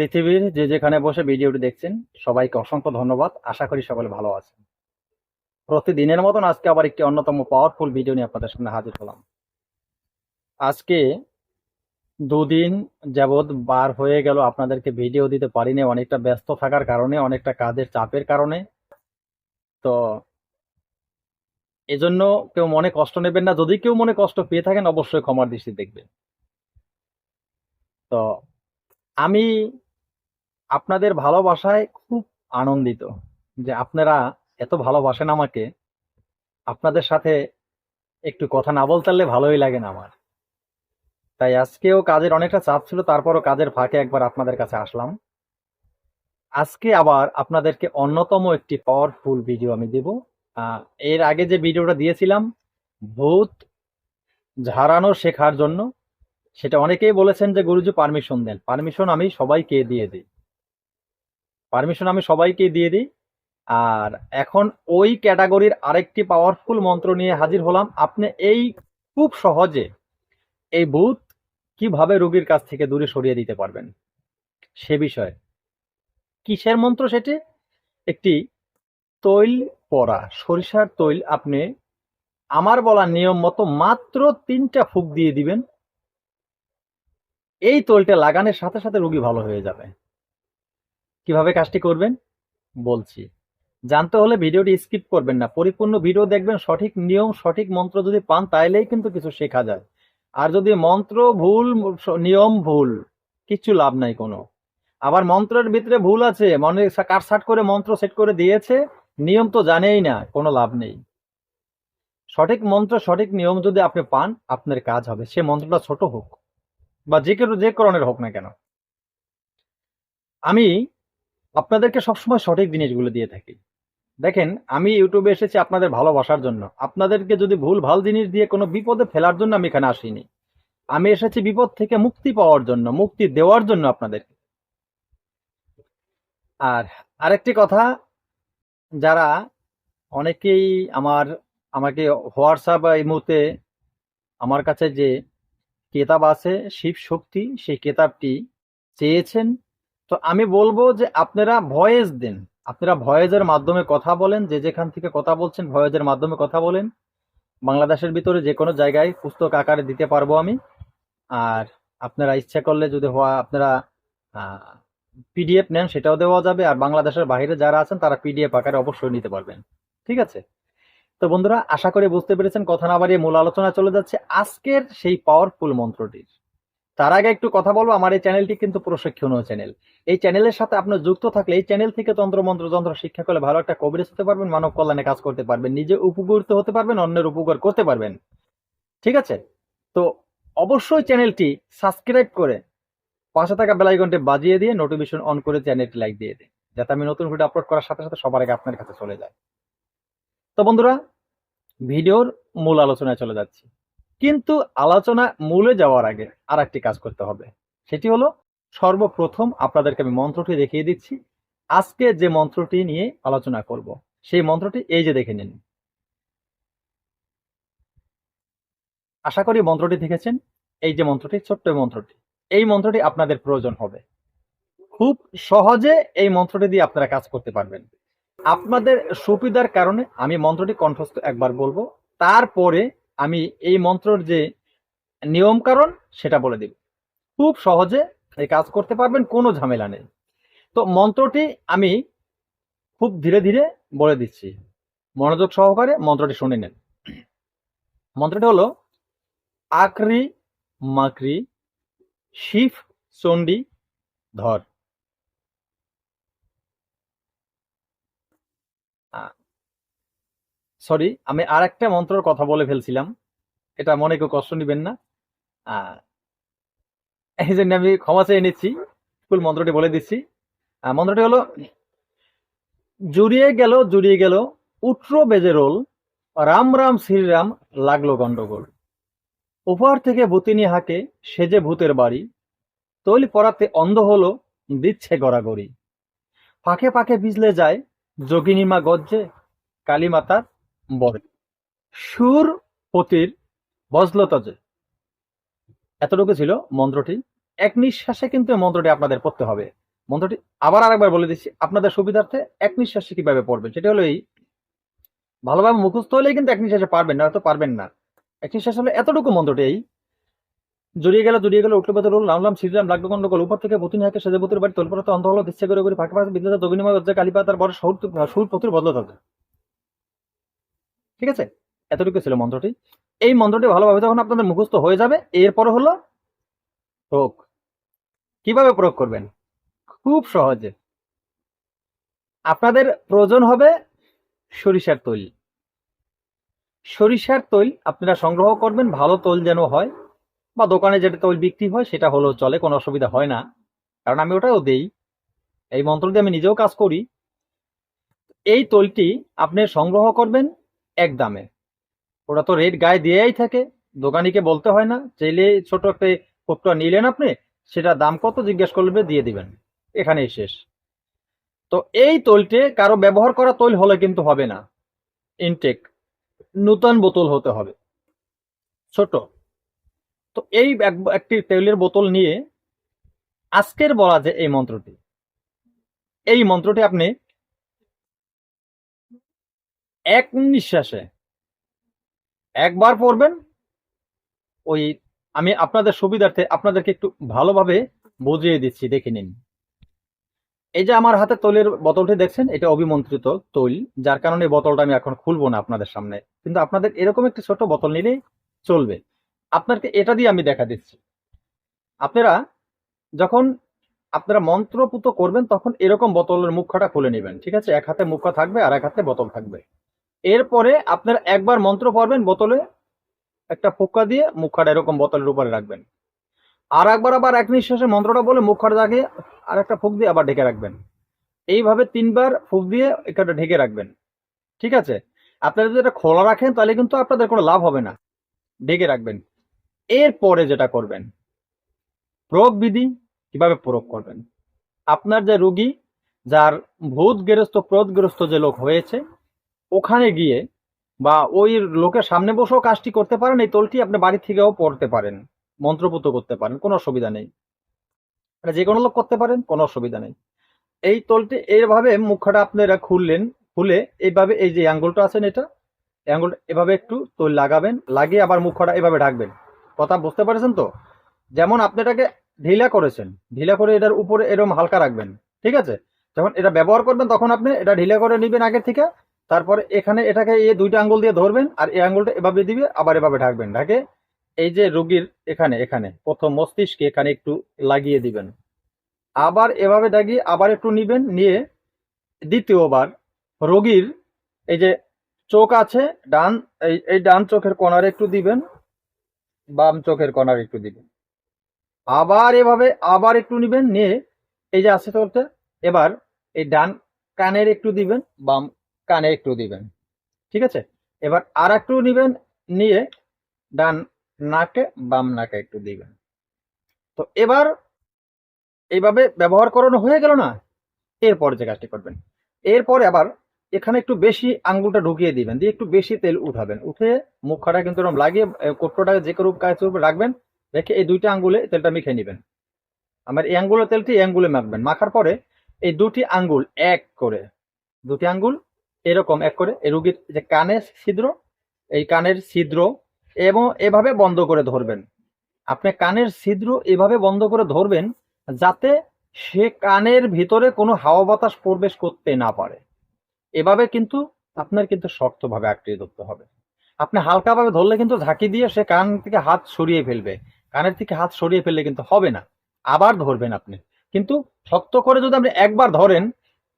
পৃথিবীর যে যেখানে বসে ভিডিওটি দেখছেন, সবাইকে অসংখ্য ধন্যবাদ। আশা করি সকলে ভালো আছেন। প্রতিদিনের মতন আজকে আবার একটি অন্যতম পাওয়ারফুল ভিডিও নিয়ে আপনাদের সামনে হাজির হলাম। আজকে দুদিন যাবৎ বার হয়ে গেল আপনাদেরকে ভিডিও দিতে পারিনি, অনেকটা ব্যস্ত থাকার কারণে, অনেকটা কাজের চাপের কারণে। তো এজন্য কেউ মনে কষ্ট নেবেন না। যদি কেউ মনে কষ্ট পেয়ে থাকেন, অবশ্যই ক্ষমার দৃষ্টি দেখবেন। তো আমি আপনাদের ভালোবাসায় খুব আনন্দিত যে আপনারা এত ভালোবাসেন আমাকে। আপনাদের সাথে একটু কথা না বলতে পারলে ভালোই লাগে না আমার। তাই আজকেও কাজের অনেকটা চাপ ছিল, তারপরও কাজের ফাঁকে একবার আপনাদের কাছে আসলাম। আজকে আবার আপনাদেরকে অন্যতম একটি পাওয়ারফুল ভিডিও আমি দেব। এর আগে যে ভিডিওটা দিয়েছিলাম, ভূত ঝাড়ানো শেখার জন্য, সেটা অনেকেই বলেছেন যে, গুরুজি পারমিশন দেন। পারমিশন আমি সবাইকে দিয়ে দিই। পারমিশন আমি সবাইকে দিয়ে দিই। আর এখন ওই ক্যাটাগরির আরেকটি পাওয়ারফুল মন্ত্র নিয়ে হাজির হলাম। আপনি এই খুব সহজে এই ভূত কীভাবে রোগীর কাছ থেকে দূরে সরিয়ে দিতে পারবেন? সে বিষয়ে। কিসের মন্ত্র সেটি? একটি তৈল পরা সরিষার তৈল আপনি আমার বলা নিয়ম মতো মাত্র তিনটা ফুক দিয়ে দিবেন। এই তৈলটা লাগানোর সাথে সাথে রোগী ভালো হয়ে যাবে। কীভাবে কাজটি করবেন? বলছি। জানতে হলে ভিডিওটি স্কিপ করবেন না। পরিপূর্ণ ভিডিও দেখবেন, সঠিক নিয়ম, সঠিক মন্ত্র যদি পান, তাইলেই কিন্তু কিছু শেখা যায়। আর যদি মন্ত্র ভুল, নিয়ম ভুল কিচ্ছু লাভ নাই কোনো। আবার মন্ত্রের ভিতরে ভুল আছে, মনে কাটসাট করে মন্ত্র সেট করে দিয়েছে, নিয়ম তো জানেই না, কোনো লাভ নেই। সঠিক মন্ত্র, সঠিক নিয়ম যদি আপনি পান, আপনার কাজ হবে। সে মন্ত্রটা ছোট হোক, বা যে কেউ যে করণের হোক না কেন। আমি আপনাদেরকে সবসময় সঠিক জিনিসগুলো দিয়ে থাকি। দেখেন, আমি ইউটিউবে এসেছি আপনাদের ভালোবাসার জন্য। আপনাদেরকে যদি ভুল, ভালো জিনিস দিয়ে কোনো বিপদে ফেলার জন্য আমি এখানে আসিনি। আমি এসেছি বিপদ থেকে মুক্তি পাওয়ার জন্য, মুক্তি দেওয়ার জন্য আপনাদেরকে। আর আরেকটি কথা, যারা অনেকেই আমার, আমাকে হোয়াটসঅ্যাপ এই মুহূর্তে আমার কাছে যে কেতাব আছে, শিব শক্তি, সেই কেতাবটি চেয়েছেন তো আমি বলব যে আপনারা ভয়েস দেন। আপনারা ভয়েজের মাধ্যমে কথা বলেন, যে যেখান থেকে কথা বলছেন ভয়েজের মাধ্যমে কথা বলেন। বাংলাদেশের ভিতরে যে কোনো জায়গায় পুস্তক আকারে দিতে পারব আমি। আর আপনারা ইচ্ছা করলে যদি হওয়া, আপনারা পিডিএফ নেন সেটাও দেওয়া যাবে। আর বাংলাদেশের বাইরে যারা আছেন তারা পিডিএফ আকারে অবশ্যই নিতে পারবেন। ঠিক আছে? তো বন্ধুরা, আশা করি বুঝতে পেরেছেন। কথা না বাড়িয়ে মূল আলোচনা চলে যাচ্ছে আজকের সেই পাওয়ারফুল মন্ত্রটির। তার আগে একটু কথা বলব, আমার এই চ্যানেলটি কিন্তু প্রশিক্ষণীয় চ্যানেল এই চ্যানেলের সাথে আপনার যুক্ত থাকলে এই চ্যানেল থেকে তন্ত্র মন্ত্র যন্ত্র শিক্ষা করলে ভালো একটা কবিরাজ হতে পারবেন, মানব কল্যাণে কাজ করতে পারবেন, নিজে উপকৃত হতে পারবেন, অন্যের উপকার করতে পারবেন। ঠিক আছে? তো অবশ্যই চ্যানেলটি সাবস্ক্রাইব করে পাশে থাকা বেল আইকনটি বাজিয়ে দিয়ে নোটিফিকেশন অন করে চ্যানেলটি লাইক দিয়ে দিন, যাতে আমি নতুন ভিডিও আপলোড করার সাথে সাথে সবার আগে আপনার কাছে চলে যায়। তো বন্ধুরা, ভিডিওর মূল আলোচনায় চলে যাচ্ছি। কিন্তু আলোচনা মূলে যাওয়ার আগে আর একটি কাজ করতে হবে। সেটি হলো সর্বপ্রথম আপনাদেরকে আমি মন্ত্রটি দেখিয়ে দিচ্ছি। আজকে যে মন্ত্রটি নিয়ে আলোচনা করব, সেই মন্ত্রটি এই যে দেখে নিন। আশা করি মন্ত্রটি দেখেছেন। এই যে মন্ত্রটি, ছোট্ট মন্ত্রটি, এই মন্ত্রটি আপনাদের প্রয়োজন হবে। খুব সহজে এই মন্ত্রটি দিয়ে আপনারা কাজ করতে পারবেন। আপনাদের সুবিধার কারণে আমি মন্ত্রটি কণ্ঠস্থ একবার বলব। তারপরে আমি এই মন্ত্রর যে নিয়ম কারণ, সেটা বলে দিব। খুব সহজে এই কাজ করতে পারবেন, কোনো ঝামেলা নেই। তো মন্ত্রটি আমি খুব ধীরে ধীরে বলে দিচ্ছি। মনোযোগ সহকারে মন্ত্রটি শুনে নেন। মন্ত্রটি হলো, আকরি মাকরি শিফ চণ্ডী ধর। সরি আমি আর একটা মন্ত্রের কথা বলে ফেলছিলাম। এটা মনে কেউ কষ্ট নেবেন না। এই জন্য আমি ক্ষমা চেয়ে নিচ্ছি। ফুল মন্ত্রটি বলে দিচ্ছি। মন্ত্রটি হলো, জুড়িয়ে গেল জুড়িয়ে গেল উট্র বেজে রোল, রাম রাম শ্রীরাম লাগল গন্ডগোল। উপহার থেকে ভূতিনি হাকে সেজে ভূতের বাড়ি, তৈল পরাতে অন্ধ হলো, দিচ্ছে গড়াগড়ি। ফাঁকে ফাঁকে বিজলে যায় যোগিনীমা গজ্জে কালীমাতার বরে সুর পতির বজলতজে এতটুকু ছিল মন্ত্রটি। এক নিঃশ্বাসে কিন্তু মন্ত্রটি আপনাদের পড়তে হবে। মন্ত্রটি আবার আরেকবার বলে দিচ্ছি, আপনাদের সুবিধার্থে এক নিঃশ্বাসে কীভাবে পড়বেন? সেটা হলো এই, ভালোভাবে মুখস্থ হলেই কিন্তু এক নিঃশ্বাসে পারবেন না হয়তো পারবেন না। এক নিঃশ্বাস হলে এতটুকু মন্ত্রটি এই, জড়িয়ে গেল জড়িয়ে গেল, উঠলে বেতর নামলাম শ্রীরাম লাগল গন্ডগোল উপর থেকে পুতিন হাকে সেজে পুতুর বাড়ি তোলপড়াতে অন্ত হলো দিচ্ছে করে করে ফাঁকে ফাঁকে বিদ্যুৎ দবিনিময় হচ্ছে কালীপা তার বড় সুর সুর প্রচুর বদলত হবে ঠিক আছে? এতটুকু ছিল মন্ত্রটি। এই মন্ত্রটি ভালোভাবে যখন আপনাদের মুখস্থ হয়ে যাবে, এরপরে হলো প্রয়োগ। কীভাবে প্রয়োগ করবেন? খুব সহজে। আপনাদের প্রয়োজন হবে সরিষার তৈল। সরিষার তৈল আপনারা সংগ্রহ করবেন, ভালো তৈল যেন হয়, বা দোকানে যেটা তৈল বিক্রি হয়, সেটা হলেও চলে, কোনো অসুবিধা হয় না। কারণ আমি ওটাও দেই। এই মন্ত্র দিয়ে আমি নিজেও কাজ করি। এই তৈলটি আপনি সংগ্রহ করবেন এক দামে ওটা তো রেট গায়ে দিয়েই থাকে। দোকানিকে বলতে হয় না, চাইলে ছোট একটা কোপটা নিলেন আপনি সেটা দাম কত জিজ্ঞেস করবে দিয়ে দিবেন। এখানেই শেষ। তো এই তৈলটি কারও ব্যবহার করা তৈল হলে কিন্তু হবে না। ইনটেক, নূতন বোতল হতে হবে। ছোট। তো এই একটি তেলের বোতল নিয়ে আজকের বলা যে এই মন্ত্রটি। এই মন্ত্রটি আপনি এক নিঃশ্বাসে। একবার পড়বেন, ওই আমি আপনাদের সুবিধার্থে আপনাদেরকে একটু ভালোভাবে বুঝিয়ে দিচ্ছি, দেখে নিন। এই যে আমার হাতে তৈলের বোতলটি দেখছেন, এটা অভিমন্ত্রিত তৈল, যার কারণে বোতলটা আমি এখন খুলবো না আপনাদের সামনে। কিন্তু আপনাদের এরকম একটি ছোট বোতল নিলেই চলবে। আপনাকে এটা দিয়ে আমি দেখা দিচ্ছি। আপনারা যখন আপনারা মন্ত্রপুত করবেন, তখন এরকম বোতলের মুখটা খুলে নেবেন, ঠিক আছে? এক হাতে মুখা থাকবে আর এক হাতে বোতল থাকবে। এরপরে আপনারা একবার মন্ত্র পড়বেন বোতলে, একটা ফোক্কা দিয়ে মুখাটা এরকম বোতলের উপরে রাখবেন। আর একবার আবার এক নিঃশ্বাসে মন্ত্রটা বলে মুখটা জাগে আর একটা ফুক দিয়ে আবার ঢেকে রাখবেন। এইভাবে তিনবার ফুক দিয়ে এখানটা ঢেকে রাখবেন। ঠিক আছে? আপনারা যদি এটা খোলা রাখেন তাহলে কিন্তু আপনাদের কোনো লাভ হবে না। ঢেকে রাখবেন। এরপরে যেটা করবেন, প্রয়োগ বিধি কীভাবে প্রয়োগ করবেন? আপনার যে রুগী, যার ভূতগ্রস্ত প্রদগ্রস্ত যে লোক হয়েছে ওখানে গিয়ে বা ওই লোকের সামনে বসেও কাজটি করতে পারেন, এই তোলটি আপনি বাড়ি থেকেও পড়তে পারেন মন্ত্রপুত করতে পারেন, কোনো অসুবিধা নেই। যে কোনো লোক করতে পারেন, কোনো অসুবিধা নেই। এই তোলটি এইভাবে মুখটা আপনারা খুললেন, খুলে এইভাবে এই যে আঙ্গুলটা আছেন এটা এই এভাবে একটু তোল লাগাবেন, লাগিয়ে আবার মুখটা এভাবে ঢাকবেন। কথা বুঝতে পারছেন তো? যেমন আপনি এটাকে ঢিলা করেছেন, ঢিলা করে এটার উপরে এরকম হালকা রাখবেন, ঠিক আছে? যখন এটা ব্যবহার করবেন তখন আপনি এটা ঢিলা করে নেবেন আগে থেকে তারপরে এখানে এটাকে এই দুইটা আঙ্গুল দিয়ে ধরবেন আর এই আঙ্গুলটা এভাবে দিবে, আবার এভাবে ঢাকবেন। ঢাকে এই যে রোগীর এখানে এখানে, প্রথম মস্তিষ্কে এখানে একটু লাগিয়ে দিবেন। আবার এভাবে দাগিয়ে আবার একটু নিবেন, নিয়ে দ্বিতীয়বার রোগীর এই যে চোখ আছে, ডান, এই এই ডান চোখের কোণারে একটু দিবেন, বাম চোখের কোণারে একটু দিবেন। আবার এভাবে আবার একটু নিবেন, নিয়ে এই যে আছে চলতে এবার এই ডান কানের একটু দিবেন, বাম কানে একটু দিবেন। ঠিক আছে? এবার আর একটু নিবেন, নিয়ে ডান নাকে, বাম নাকে একটু দিবেন। তো এবার এইভাবে ব্যবহার করানো হয়ে গেল না? এরপরে যে কাজটি করবেন। এরপরে আবার এখানে একটু বেশি আঙ্গুলটা ঢুকিয়ে দিবেন, দিয়ে একটু বেশি তেল উঠাবেন। উঠে মুখটা কিন্তু এরকম লাগিয়ে কোট্টোটাকে যে কোনো কাজ রাখবেন, রেখে এই দুইটা আঙ্গুলে তেলটা মেখে নেবেন। আমার এই আঙ্গুলের তেলটি আঙ্গুলে মাখবেন। মাখার পরে এই দুটি আঙ্গুল এক করে, দুটি আঙ্গুল এরকম এক করে রুগীর যে কানের ছিদ্র, এই কানের ছিদ্র এবং এভাবে বন্ধ করে ধরবেন। আপনি কানের ছিদ্র এভাবে বন্ধ করে ধরবেন যাতে সে কানের ভিতরে কোনো হাওয়া বাতাস প্রবেশ করতে না পারে। এভাবে কিন্তু আপনার কিন্তু শক্তভাবে আঁকড়িয়ে ধরতে হবে। আপনি হালকাভাবে ধরলে কিন্তু ঝাঁকি দিয়ে সে কান থেকে হাত সরিয়ে ফেলবে। কানের থেকে হাত সরিয়ে ফেললে কিন্তু হবে না। আবার ধরবেন আপনি। কিন্তু শক্ত করে যদি আপনি একবার ধরেন,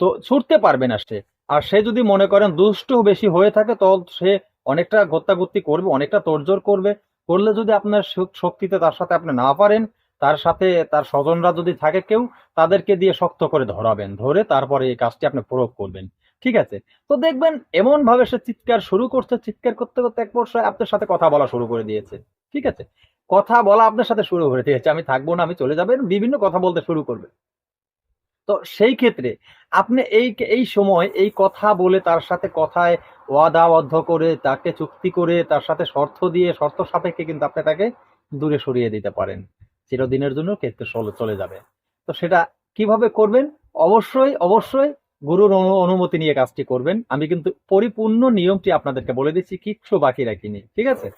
তো ছুটতে পারবে না সে। আর সে যদি মনে করেন দুষ্ট বেশি হয়ে থাকে, তো সে অনেকটা গত্তাগত্তি করবে, অনেকটা তোড়জোড় করবে। করলে যদি আপনার শক- শক্তিতে তার সাথে আপনি না পারেন, তার সাথে তার স্বজনরা যদি থাকে কেউ, তাদেরকে দিয়ে শক্ত করে ধরাবেন, ধরে তারপরে এই কাজটি আপনি প্রয়োগ করবেন। ঠিক আছে? তো দেখবেন এমন ভাবে সে চিৎকার শুরু করছে, চিৎকার করতে করতে এক পর্যায়ে আপনার সাথে কথা বলা শুরু করে দিয়েছে। ঠিক আছে? কথা বলা আপনার সাথে শুরু করে দিয়েছে। আমি থাকব না, আমি চলে যাবেন, বিভিন্ন কথা বলতে শুরু করবে। তো সেই ক্ষেত্রে আপনি এই এই সময় এই কথা বলে তার সাথে কথায় ওয়াদাবদ্ধ করে, তাকে চুক্তি করে, তার সাথে শর্ত দিয়ে, শর্ত সাপেক্ষে কিন্তু আপনি তাকে দূরে সরিয়ে দিতে পারেন। চিরদিনের জন্য ক্ষেত্রে চলে যাবে। তো সেটা কীভাবে করবেন? অবশ্যই অবশ্যই গুরুর অনুমতি নিয়ে কাজটি করবেন। আমি কিন্তু পরিপূর্ণ নিয়মটি আপনাদেরকে বলে দিচ্ছি, কিচ্ছু বাকি রাখিনি, ঠিক আছে?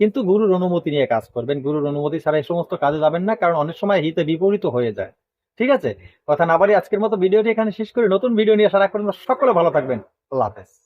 কিন্তু গুরুর অনুমতি নিয়ে কাজ করবেন। গুরুর অনুমতি ছাড়া এই সমস্ত কাজে যাবেন না, কারণ অনেক সময় হিতে বিপরীত হয়ে যায়। ঠিক আছে? কথা না বাড়ি আজকের মতো ভিডিওটি এখানে শেষ করি। নতুন ভিডিও নিয়ে আসার পর্যন্ত সকলে ভালো থাকবেন। আল্লাহ হাফেজ।